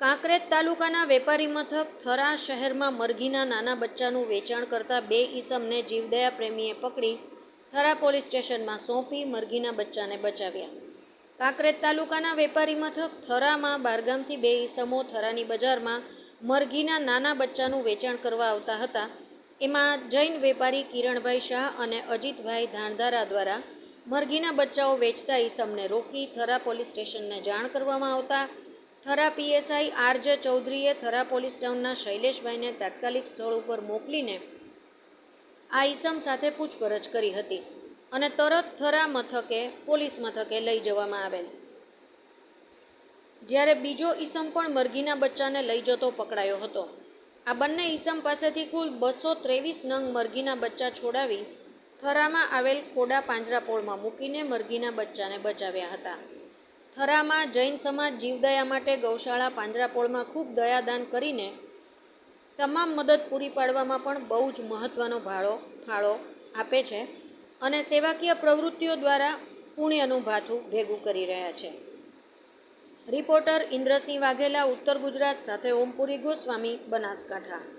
કાંકરેજ તાલુકાના વેપારી મથક થરા શહેરમાં મરઘીના નાના બચ્ચાનું વેચાણ કરતા બે ઈસમને જીવદયા પ્રેમીએ પકડી થરા પોલીસ સ્ટેશનમાં સોંપી મરઘીના બચ્ચાને બચાવ્યા. કાંકરેજ તાલુકાના વેપારી મથક થરામાં બારગામથી બે ઈસમો થરાની બજારમાં મરઘીના નાના બચ્ચાનું વેચાણ કરવા આવતા હતા. એમાં જૈન વેપારી કિરણભાઈ શાહ અને અજીતભાઈ ધાણધારા દ્વારા મરઘીના બચ્ચાઓ વેચતા ઈસમને રોકી થરા પોલીસ સ્ટેશનને જાણ કરવામાં આવતા થરા પીએસઆઈ આર જે ચૌધરીએ થરા પોલીસ ટાઉનના શૈલેષભાઈને તાત્કાલિક સ્થળ ઉપર મોકલીને આ ઈસમ સાથે પૂછપરછ કરી હતી અને તરત થરા મથકે, પોલીસ મથકે લઈ જવામાં આવેલ. જ્યારે બીજો ઈસમ પણ મરઘીના બચ્ચાને લઈ જતો પકડાયો હતો. આ બંને ઈસમ પાસેથી કુલ બસો ત્રેવીસ નંગ મરઘીના બચ્ચા છોડાવી થરામાં આવેલ ખોડા પાંજરાપોળમાં મૂકીને મરઘીના બચ્ચાને બચાવ્યા હતા. થરામાં જૈન સમાજ જીવદયા માટે ગૌશાળા પાંજરાપોળમાં ખૂબ દયાદાન કરીને તમામ મદદ પૂરી પાડવામાં પણ બહુ જ મહત્ત્વનો ભાળો, ફાળો આપે છે અને સેવાકીય પ્રવૃત્તિઓ દ્વારા પુણ્યનું ભાથું ભેગું કરી રહ્યા છે. રિપોર્ટર ઇન્દ્રસિંહ વાઘેલા, ઉત્તર ગુજરાત સાથે ઓમપુરી ગોસ્વામી, બનાસકાંઠા.